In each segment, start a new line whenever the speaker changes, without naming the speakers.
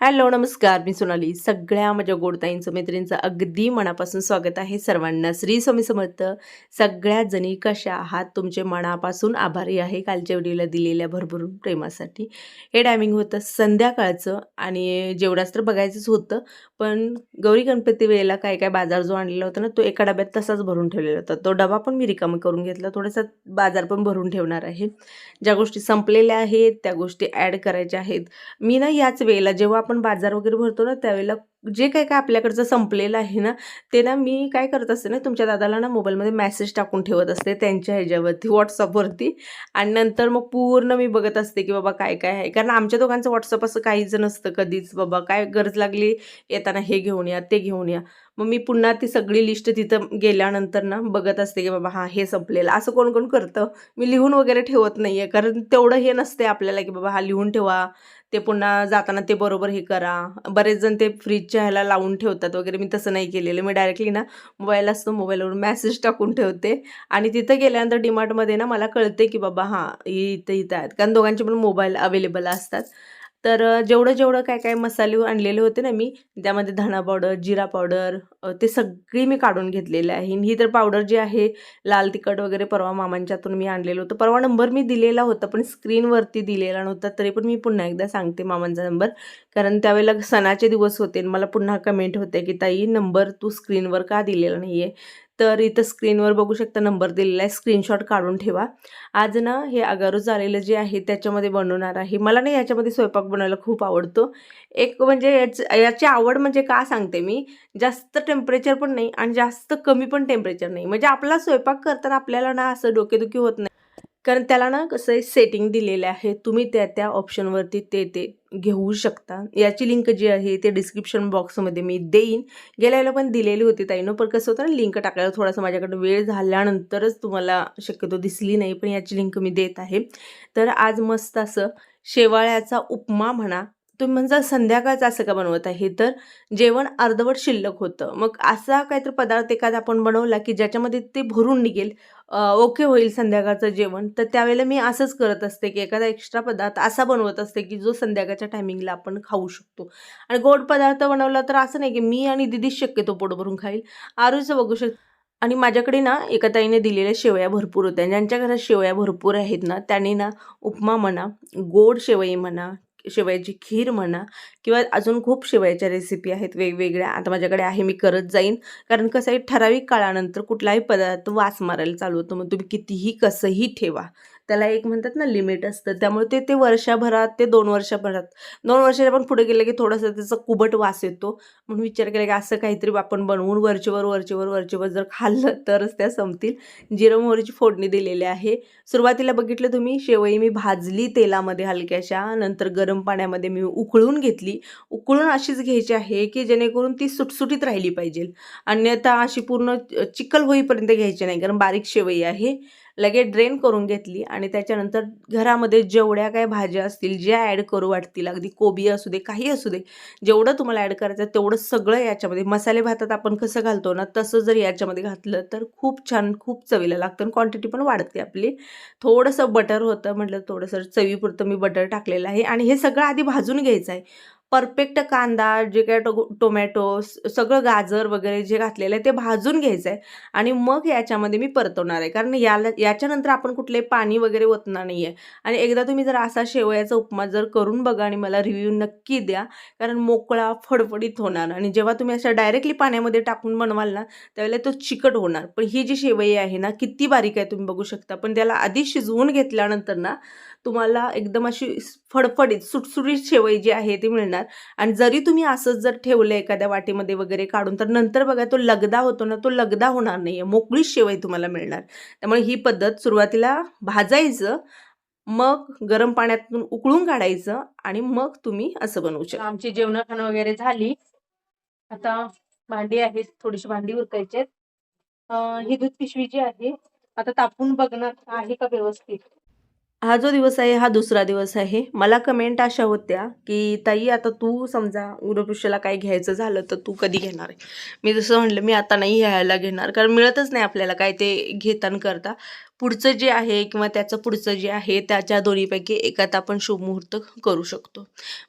Hello नमस्कार. मी सोनाली. सगळ्या माझ्या गोडताईंचं मैत्रिणींचं अगदी मनापासून स्वागत आहे सर्वांना. श्री स्वामी समर्थ. सगळ्या जणी कशा आहात? तुमचे मनापासून आभारी आहे. कालच्या व्हिडिओला दिलेल्या भरभरून प्रेमासाठी. हे टायमिंग होतं संध्याकाळचं आणि जेवढाच तर बघायचंच होतं. पण गौरी गणपती वेळेला काय काय बाजार जो आणलेला होता ना तो एका डब्यात तसाच भरून ठेवलेला होता. तो डबा पण मी रिकामा करून घेतला. थोडासा बाजार पण भरून ठेवणार आहे. ज्या गोष्टी संपलेल्या आहेत त्या गोष्टी ॲड करायच्या आहेत. मी ना याच वेळेला जेव्हा आपण बाजार वगैरे भरतो ना त्यावेळेला जे काय काय आपल्याकडचं संपलेलं आहे ना ते ना मी काय करत असते ना तुमच्या दादाला ना मोबाईलमध्ये मेसेज टाकून ठेवत असते त्यांच्या ह्याच्यावरती व्हॉट्सअपवरती आणि नंतर मग पूर्ण मी बघत असते की बाबा काय काय आहे. कारण आमच्या दोघांचं व्हॉट्सअप असं काहीच नसतं कधीच. बाबा काय गरज लागली येताना हे घेऊन या ते घेऊन या. मग मी पुन्हा ती सगळी लिस्ट तिथं गेल्यानंतर ना बघत असते की बाबा हा हे संपलेलं. असं कोण कोण करतं? मी लिहून वगैरे ठेवत नाही आहे कारण तेवढं हे नसते आपल्याला की बाबा हा लिहून ठेवा. ते पुन्हा जाताना ते बरोबर हे करा. बरेच जण ते फ्रीजच्या ह्याला लावून ठेवतात वगैरे. मी तसं नाही केलेलं. मी डायरेक्टली ना मोबाईल असतो मोबाईलवरून मेसेज टाकून ठेवते. आणि तिथं गेल्यानंतर डिमार्टमध्ये ना मला कळते की बाबा हां इथं इथं आहेत. कारण दोघांचे पण मोबाईल अवेलेबल असतात. तर जेवढं जेवढं काय काय मसाले आणलेले होते ना मी त्यामध्ये धणा पावडर जिरा पावडर ते सगळी मी काढून घेतलेले आहे. आणि ही तर पावडर जी आहे लाल तिखट वगैरे परवा मामांच्यातून मी आणलेलं होतं. परवा नंबर मी दिलेला होता पण स्क्रीनवरती दिलेला नव्हता तरी पण मी पुन्हा एकदा सांगते मामांचा नंबर. कारण त्यावेळेला सणाचे दिवस होते आणि मला पुन्हा कमेंट होते की ताई नंबर तू स्क्रीनवर का दिलेला नाही आहे तर इथं स्क्रीनवर बघू शकता नंबर दिलेला आहे. स्क्रीनशॉट काढून ठेवा. आज ना हे अगारू झालेलं जे आहे त्याच्यामध्ये बनवणार आहे. मला ना याच्यामध्ये स्वयंपाक बनवायला खूप आवडतो. एक म्हणजे याच याची आवड म्हणजे का सांगते मी? जास्त टेम्परेचर पण नाही आणि जास्त कमी पण टेम्परेचर नाही. म्हणजे आपला स्वयंपाक करताना आपल्याला ना असं डोकेदुखी होत नाही. कारण त्याला ना कसं आहे सेटिंग दिलेले आहे. तुम्ही त्या त्या ऑप्शनवरती ते ते घेऊ शकता. याची लिंक जी आहे ते डिस्क्रिप्शन बॉक्समध्ये मी देईन. गेल्या वेळेला पण दिलेली होती ताईनो पण कसं होतं ना लिंक टाकायला थोडासा माझ्याकडे वेळ झाल्यानंतरच तुम्हाला शक्यतो दिसली नाही पण याची लिंक मी देत आहे. तर आज मस्त असं शेवाळ्याचा उपमा म्हणा तुम्ही म्हणजे संध्याकाळचं असं का बनवत आहे? तर जेवण अर्धवट शिल्लक होतं. मग असा काहीतरी पदार्थ एखादा आपण बनवला की ज्याच्यामध्ये ते भरून निघेल. ओके होईल संध्याकाळचं जेवण तर त्यावेळेला मी असंच करत असते की एखादा एक्स्ट्रा पदार्थ असा बनवत असते की जो संध्याकाळच्या टायमिंगला आपण खाऊ शकतो. आणि गोड पदार्थ बनवला तर असं नाही की मी आणि दिदीच शक्यतो पोट भरून खाईल. आरूचं बघू शक आणि माझ्याकडे ना एका ताईने दिलेल्या शेवया भरपूर होत्या. ज्यांच्या घरात शेवया भरपूर आहेत ना त्यांनी ना उपमा म्हणा गोड शेवई म्हणा शेवयाची खीर म्हणा किंवा अजून खूप शेवयाच्या रेसिपी आहेत वेगवेगळ्या. आता माझ्याकडे आहे मी करत जाईन. कारण कसं आहे ठराविक काळानंतर कुठलाही पदार्थ वास मारायला चालू होतो. मग तुम्ही कितीही कसंही ठेवा. त्याला एक म्हणतात ना लिमिट असतं. त्यामुळे ते ते वर्षभरात ते दोन वर्षभरात दोन वर्षाच्या पण पुढे गेलं की थोडंसं त्याचा कुबट वास येतो. म्हणून विचार केला की असं काहीतरी आपण बनवून वरचेवर वरचेवर वरचेवर जर खाल्लं तरच त्या संपतील. जिरं मोहरीची फोडणी दिलेली आहे. सुरुवातीला बघितलं तुम्ही शेवई मी भाजली तेलामध्ये हलक्याशा नंतर गरम पाण्यामध्ये मी उकळून घेतली. उकळून अशीच घ्यायची आहे की जेणेकरून ती सुटसुटीत राहिली पाहिजे. अन्यथा अशी पूर्ण चिखल होईपर्यंत घ्यायची नाही कारण बारीक शेवई आहे. लगेच ड्रेन करून घेतली आणि त्याच्यानंतर घरामध्ये जेवढ्या काय भाज्या असतील ज्या ॲड करू वाटतील अगदी कोबी असू दे काही असू दे जेवढं तुम्हाला ॲड करायचं तेवढं सगळं याच्यामध्ये मसाले भातात आपण कसं घालतो ना तसं जर याच्यामध्ये घातलं तर खूप छान खूप चवीला लागतं आणि क्वांटिटी पण वाढते आपली. थोडंसं बटर होतं म्हटलं थोडंसं चवीपुरतं मी बटर टाकलेलं आहे आणि हे सगळं आधी भाजून घ्यायचं आहे. परफेक्ट कांदा जे काय टो टोमॅटो सगळं गाजर वगैरे जे घातलेलं आहे ते भाजून घ्यायचं आहे आणि मग याच्यामध्ये मी परतवणार आहे. कारण याला याच्यानंतर आपण कुठले पाणी वगैरे ओतणार नाही आहे आणि एकदा तुम्ही जर असा शेवयाचा उपमा जर करून बघा आणि मला रिव्ह्यू नक्की द्या. कारण मोकळा फडफडीत होणार आणि जेव्हा तुम्ही अशा डायरेक्टली पाण्यामध्ये टाकून बनवाल ना त्यावेळेला तो चिकट होणार. पण ही जी शेवई आहे ना किती बारीक आहे तुम्ही बघू शकता. पण त्याला आधी शिजवून घेतल्यानंतर ना तुम्हाला एकदम अशी फडफडीत सुटसुटीत शेवई जी आहे ती मिळणार. आणि जरी तुम्ही असंच जर ठेवलं एखाद्या वाटीमध्ये वगैरे काढून तर नंतर बघा तो लगदा होतो ना तो लगदा होणार नाही आहे मोकळीच शेवई तुम्हाला मिळणार. त्यामुळे ही पद्धत सुरुवातीला भाजायचं मग गरम पाण्यातून उकळून काढायचं आणि मग तुम्ही असं बनवू शकता. आमची जेवण खाणं वगैरे झाली. आता भांडी आहेत थोडीशी भांडी उरकायची ही दूध पिशवी जी आहे आता तापून बघणार आहे का व्यवस्थित? हा जो दिवस आहे हा दुसरा दिवस आहे. मला कमेंट अशा होत्या की ताई आता तू समजा गुरुपुष्याला काय घ्यायचं झालं तर तू कधी घेणार आहे? मी जसं म्हणलं मी आता नाही घ्यायला घेणार. कारण मिळतच नाही आपल्याला काय ते घेताना करता. पुढचं जे आहे किंवा त्याचं पुढचं जे आहे त्याच्या दोन्हीपैकी एकात आपण शुभ मुहूर्त करू शकतो.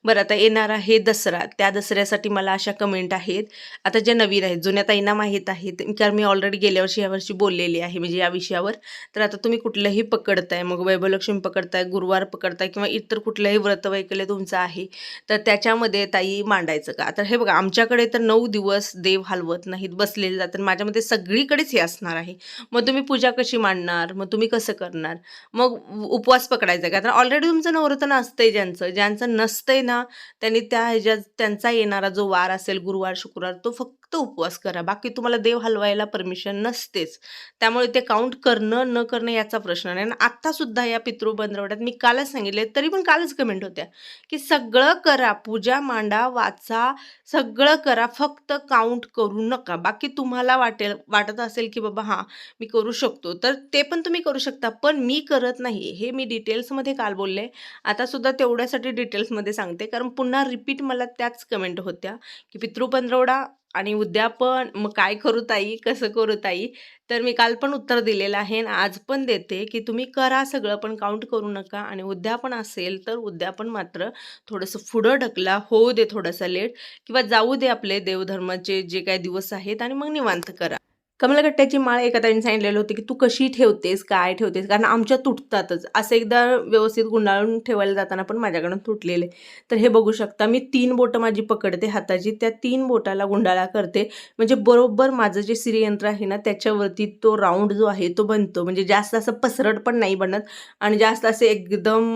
बरं आता येणार आहे दसरा. त्या दसऱ्यासाठी मला अशा कमेंट आहेत. आता ज्या नवीन आहेत जुन्या ताईंना माहीत आहेत कारण मी ऑलरेडी गेल्या वर्षी यावर्षी बोललेली आहे म्हणजे या विषयावर. तर आता तुम्ही कुठलंही पकडताय मग वैभवलक्ष्मी पकडताय गुरुवार पकडताय किंवा इतर कुठलंही व्रतवैकल्य तुमचं आहे तर त्याच्यामध्ये ताई मांडायचं का? तर हे बघा आमच्याकडे तर नऊ दिवस देव हलवत नाहीत बसलेले जातात. माझ्यामध्ये सगळीकडेच हे असणार आहे. मग तुम्ही पूजा कशी मांडणार? मग तुम्ही कसं करणार? मग उपवास पकडायचा का? तर ऑलरेडी तुमचं नवरत्न असतंय ज्यांचं. ज्यांचं नसतंय ना त्यांनी त्या ह्याच्यात त्यांचा येणारा जो वार असेल गुरुवार शुक्रवार तो फक्त उपवास करा. बाकी तुम्हाला देव हलवायला परमिशन नसतेच. त्यामुळे ते काउंट करणं न करणं याचा प्रश्न नाही. आणि आत्तासुद्धा या पितृबंधरवड्यात मी कालच सांगितले तरी पण कालच कमेंट होत्या की सगळं करा पूजा मांडा वाचा सगळं करा फक्त काउंट करू नका. बाकी तुम्हाला वाटेल वाटत असेल की बाबा हां मी करू शकतो. तर ते पण तुम्ही करू शकता पण मी करत नाही हे मी डिटेल्समध्ये काल बोलले. आतासुद्धा तेवढ्यासाठी डिटेल्समध्ये सांगते. कारण पुन्हा रिपीट मला त्याच कमेंट होत्या की पितृ पंधरवडा आणि उद्या पण मग काय करू ताई? कसं करू ताई? तर मी काल पण उत्तर दिलेलं आहे आणि आज पण देते की तुम्ही करा सगळं पण काउंट करू नका आणि उद्या पण असेल तर उद्या पण मात्र थोडंसं पुढं ढकला होऊ दे थोडासा लेट किंवा जाऊ दे आपले देवधर्माचे जे काही दिवस आहेत आणि मग निवांत करा. कमलगट्ट्याची माळ एका ताईने सांगितलेलं होतं की तू कशी ठेवतेस काय ठेवतेस? कारण आमच्या तुटतातच. असं एकदा व्यवस्थित गुंडाळून ठेवायला जाताना पण माझ्याकडून तुटलेले. तर हे बघू शकता मी तीन बोटं माझी पकडते हाताची. त्या तीन बोटाला गुंडाळा करते. म्हणजे बरोबर माझं जे सिरियंत्र आहे ना त्याच्यावरती तो राऊंड जो आहे तो बनतो. म्हणजे जास्त असं पसरट पण नाही बनत आणि जास्त असे एकदम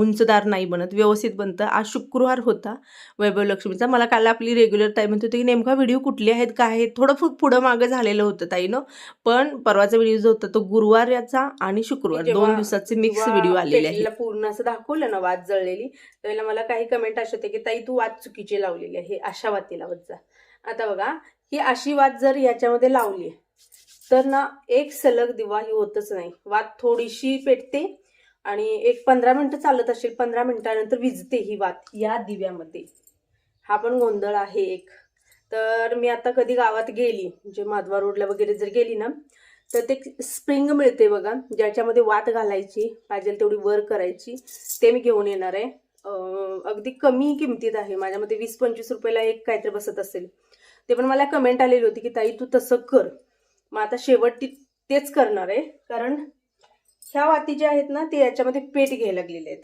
उंचदार नाही बनत. व्यवस्थित बनतं. आज शुक्रवार होता वैभव लक्ष्मीचा मला काल आपली रेग्युलर ताई म्हणत होती. की नेमका व्हिडिओ कुठले आहेत काय आहेत थोडं पुढं मागं झालेलं होतं. ताईनं. पण परवाचा व्हिडिओ जो होता तो गुरुवार याचा आणि शुक्रवार. दोन दिवसाचे मिक्स व्हिडिओ आलेले
पेटलेला पूर्ण असं दाखवलं ना वात जळलेली त्यावेळेला मला काही कमेंट असे होते की ताई तू वात चुकीची लावलेली आहे. अशा वाती लावत जा. आता बघा ही अशी वात जर याच्यामध्ये लावली तर ना एक सलग दिवा ही होतच नाही. वात थोडीशी पेटते आणि एक पंधरा मिनिटं चालत असेल पंधरा मिनिटानंतर विजते ही वात या दिव्यामध्ये. हा पण गोंधळ आहे एक. तर मी आता कधी गावात गेली म्हणजे माधवा रोडला वगैरे जर गेली ना तर ते स्प्रिंग मिळते बघा ज्याच्यामध्ये वात घालायची पाहिजे तेवढी वर करायची ते मी घेऊन येणार आहे. अगदी कमी किमतीत आहे माझ्यामध्ये वीस पंचवीस रुपयाला एक काहीतरी बसत असेल. ते पण मला कमेंट आलेली होती की ताई तू तसं कर. मग आता शेवटी तेच करणार आहे कारण ह्या वाती ज्या आहेत ना ते याच्यामध्ये पेट घ्यायला लागलेले आहेत.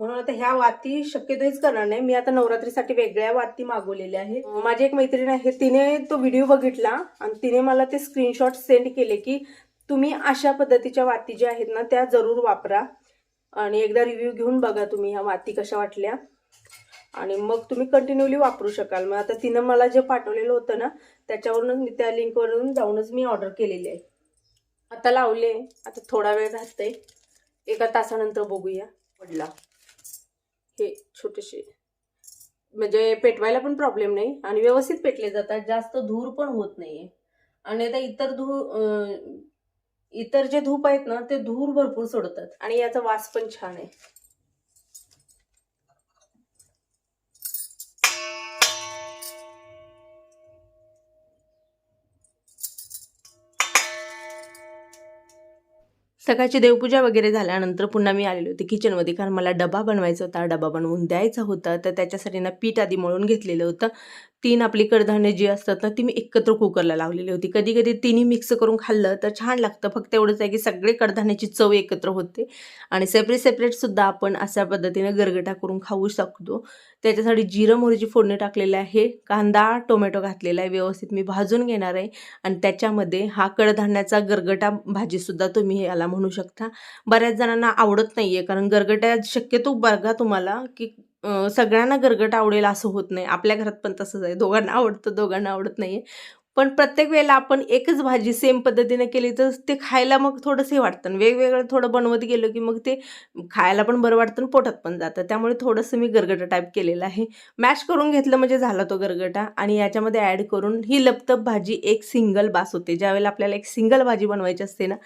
म्हणून आता ह्या वाती शक्यतो हेच करणार नाही. मी आता नवरात्रीसाठी वेगळ्या वाती मागवलेल्या आहेत. माझी एक मैत्रीण आहे. तिने तो व्हिडिओ बघितला आणि तिने मला ते स्क्रीनशॉट सेंड केले की तुम्ही अशा पद्धतीच्या वाती ज्या आहेत ना त्या जरूर वापरा आणि एकदा रिव्ह्यू घेऊन बघा तुम्ही ह्या वाती कशा वाटल्या. आणि मग तुम्ही कंटिन्युअली वापरू शकाल. मग आता तिनं मला जे पाठवलेलं होतं ना त्याच्यावरूनच मी त्या लिंकवरून जाऊनच मी ऑर्डर केलेली आहे. आता लावले. आता थोडा वेळ राहते एका तासानंतर बघूया. पडला. हे छोटेसे. म्हणजे पेटवायला पण प्रॉब्लेम नाही आणि व्यवस्थित पेटले जातात. जास्त धूर पण होत नाहीये. आणि आता इतर धूर इतर जे धूप आहेत ना ते धूर भरपूर सोडतात. आणि याचा वास पण छान आहे.
सकाळची देवपूजा वगैरे झाल्यानंतर पुन्हा मी आलेली होते किचनमध्ये कारण मला डबा बनवायचा होता डबा बनवून द्यायचा होता. तर त्याच्यासाठी ना पीठ आधी मळून घेतलेलं होतं. तीन आपली कडधान्य जी असतात ना ती मी एकत्र कुकरला लावलेली होती. कधी कधी तिन्ही मिक्स करून खाल्लं तर छान लागतं. फक्त एवढंच आहे की सगळे कडधान्याची चव एकत्र होते. आणि सेपरेट सेपरेटसुद्धा आपण अशा पद्धतीनं गरगटा करून खाऊ शकतो. त्याच्यासाठी जिरं मोहरीची फोडणी टाकलेली आहे. कांदा टोमॅटो घातलेला आहे. व्यवस्थित मी भाजून घेणार आहे. आणि त्याच्यामध्ये हा कडधान्याचा गरगटा भाजीसुद्धा तुम्ही याला म्हणू शकता. बऱ्याच जणांना आवडत नाही आहे कारण गरगट्या शक्यतो बघा तुम्हाला की सगळ्यांना गरगट आवडेल असं होत नाही. आपल्या घरात पण तसंच आहे. दोघांना आवडतं दोघांना आवडत नाही पण प्रत्येक वेळेला आपण एकच भाजी सेम पद्धतीने केली तर ते खायला मग थोडंसं हे वाटतं. आणि वेगवेगळं थोडं बनवत गेलो की मग ते खायला पण बरं वाटतं आणि पोटात पण जातं. त्यामुळे थोडंसं मी गरगटा टाईप केलेलं आहे. मॅश करून घेतलं म्हणजे झाला तो गरगटा आणि याच्यामध्ये ॲड करून ही लपतप भाजी एक सिंगल बास होते. ज्यावेळेला आपल्याला एक सिंगल भाजी बनवायची असते ना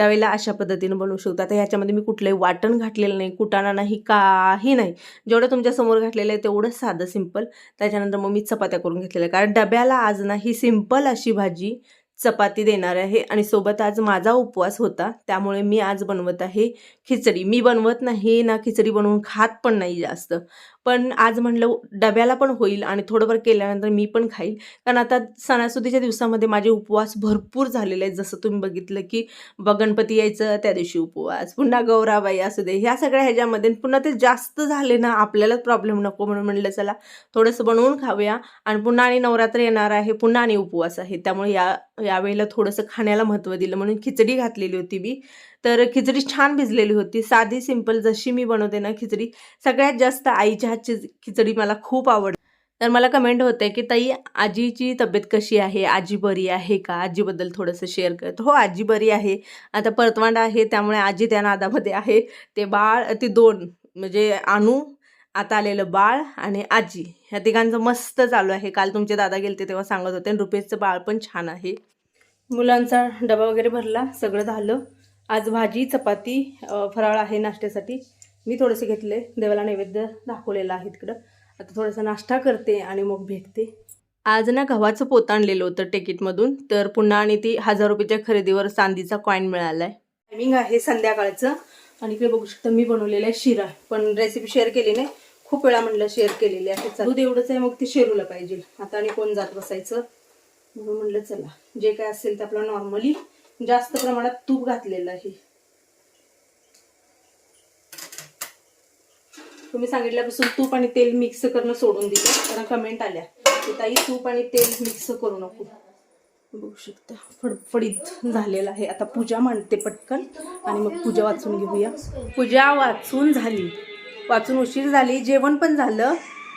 त्यावेळेला अशा पद्धतीनं बनवू शकतो. आता ह्याच्यामध्ये मी कुठलंही वाटण घातलेलं नाही कुटाणा नाही काही नाही. जेवढं तुमच्यासमोर घातलेलं आहे तेवढं साधं सिंपल त्याच्यानंतर मग मी चपात्या करून घेतलेल्या कारण डब्याला आज ना ही सिंपल अशी भाजी
चपाती देणार आहे आणि सोबत आज माझा उपवास होता. त्यामुळे मी आज बनवत आहे खिचडी. मी बनवत नाही ना खिचडी बनवून खात पण नाही जास्त. पण आज म्हणलं डब्याला पण होईल आणि थोडंफार केल्यानंतर मी पण खाईल. कारण आता सणासुदीच्या दिवसामध्ये माझे उपवास भरपूर झालेले आहेत. जसं तुम्ही बघितलं की ब गणपती यायचं त्या दिवशी उपवास पुन्हा गौराबाई असू दे ह्या सगळ्या ह्याच्यामध्ये पुन्हा ते जास्त झाले ना आपल्यालाच प्रॉब्लेम नको म्हणून म्हणलं चला थोडंसं बनवून खाऊया. आणि पुन्हा आणि नवरात्र येणार आहे पुन्हा आणि उपवास आहे. त्यामुळे या यावेळेला थोडंसं खाण्याला महत्त्व दिलं. म्हणून खिचडी घातलेली होती मी. तर खिचडी छान भिजलेली होती. साधी सिंपल जशी मी बनवते ना खिचडी सगळ्यात जास्त आईच्या हातची खिचडी मला खूप आवडते तर मला कमेंट होते की ताई आजीची तब्येत कशी आहे? आजी बरी आहे का? आजीबद्दल थोडंसं शेअर करत हो आजी बरी आहे. आता परतवांडा आहे त्यामुळे आजी त्या नादामध्ये आहे. ते बाळ ते दोन म्हणजे आणू आता आलेलं बाळ आणि आजी ह्या तिघांचं मस्त चालू आहे. काल तुमचे दादा गेलते तेव्हा सांगत होते आणि रुपेशचं बाळ पण छान आहे. मुलांचा डबा वगैरे भरला सगळं झालं. आज भाजी चपाती फराळ आहे नाश्त्यासाठी. मी थोडेसे घेतले देवाला नैवेद्य दाखवलेलं आहे तिकडं. आता थोडासा नाश्ता करते आणि मग भेटते. आज ना गव्हाचं पोत आणलेलं होतं टिकीटमधून तर पुन्हा आणि ती हजार रुपयाच्या खरेदीवर चांदीचा कॉईन मिळाला आहे टायमिंग आहे संध्याकाळचं. आणि इकडे बघू शकता मी बनवलेला आहे शिरा. पण रेसिपी शेअर केली नाही. खूप वेळा म्हणलं शेअर केलेली आहे. दूध एवढंच आहे मग ते शेरूला पाहिजे. आता आणि कोण जात बसायचं? म्हणून म्हणलं चला. जे काय असेल ते आपलं नॉर्मली जास्त प्रमाणात तूप घातलेलं आहे. तुम्ही सांगितल्यापासून तूप आणि तेल मिक्स करणं सोडून दिलं. कारण कमेंट आल्या की ताई तूप आणि तेल मिक्स करू नको. बघू शकता. फडफडीत झालेलं आहे. आता पूजा मांडते पटकन. आणि मग पूजा वाचून घेऊया. पूजा वाचून झाली. वाचून उशीर झाली. जेवण पण झालं.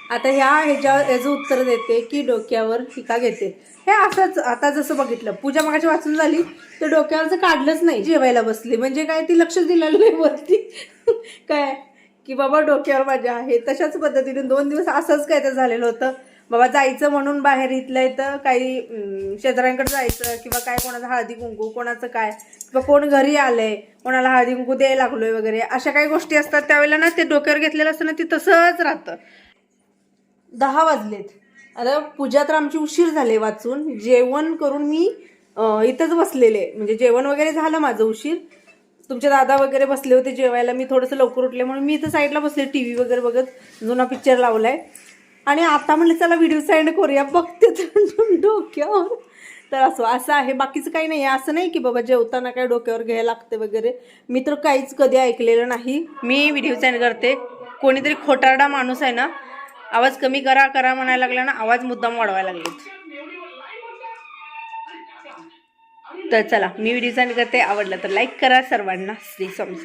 आता ह्या ह्याच्या याचं उत्तर देते की डोक्यावर टीका घेते. हे असंच आता जसं बघितलं पूजा मागाची वाचून झाली तर डोक्यावरचं काढलंच नाही जेवायला बसली. म्हणजे काय ती लक्ष दिलेलं नाही वरती. काय? की बाबा डोक्यावर माझ्या आहे. तशाच पद्धतीने दोन दिवस असंच काय तर झालेलं होतं. बाबा जायचं म्हणून बाहेर इथलं इथं काही शेजाऱ्यांकडे जायचं किंवा काय कोणाचं हळदी कुंकू कोणाचं काय? किंवा कोण घरी आलंय कोणाला हळदी कुंकू द्यायला लागलोय वगैरे अशा काही गोष्टी असतात. त्यावेळेला ना ते डोक्यावर घेतलेलं असतं ना ते तसंच राहतं. दहा वाजलेत. अरे पूजा तर आमची उशीर झाले वाचून. जेवण करून मी इथंच बसलेले. म्हणजे जेवण वगैरे झालं माझं उशीर. तुमचे दादा वगैरे बसले होते जेवायला. मी थोडंसं लवकर उठले म्हणून मी इथं साईडला बसले टी व्ही वगैरे बघत जुना पिक्चर लावलाय. आणि आता म्हणलं चला व्हिडिओ सेंड करूया. बघते तर डोक्यावर. तर असं असं आहे. बाकीचं काही नाही. आहे असं नाही की बाबा जेवताना काय डोक्यावर घ्यायला लागते वगैरे. मी तर काहीच कधी ऐकलेलं नाही. मी व्हिडिओ सेंड करते. कोणीतरी खोटारडा माणूस आहे ना आवाज कमी करा करा म्हणायला लागला ना आवाज मुद्दाम वाढवायला लागले. तर चला मी व्हिडिओ सेंड करते. आवडला तर लाईक करा सर्वांना. श्री स्वामी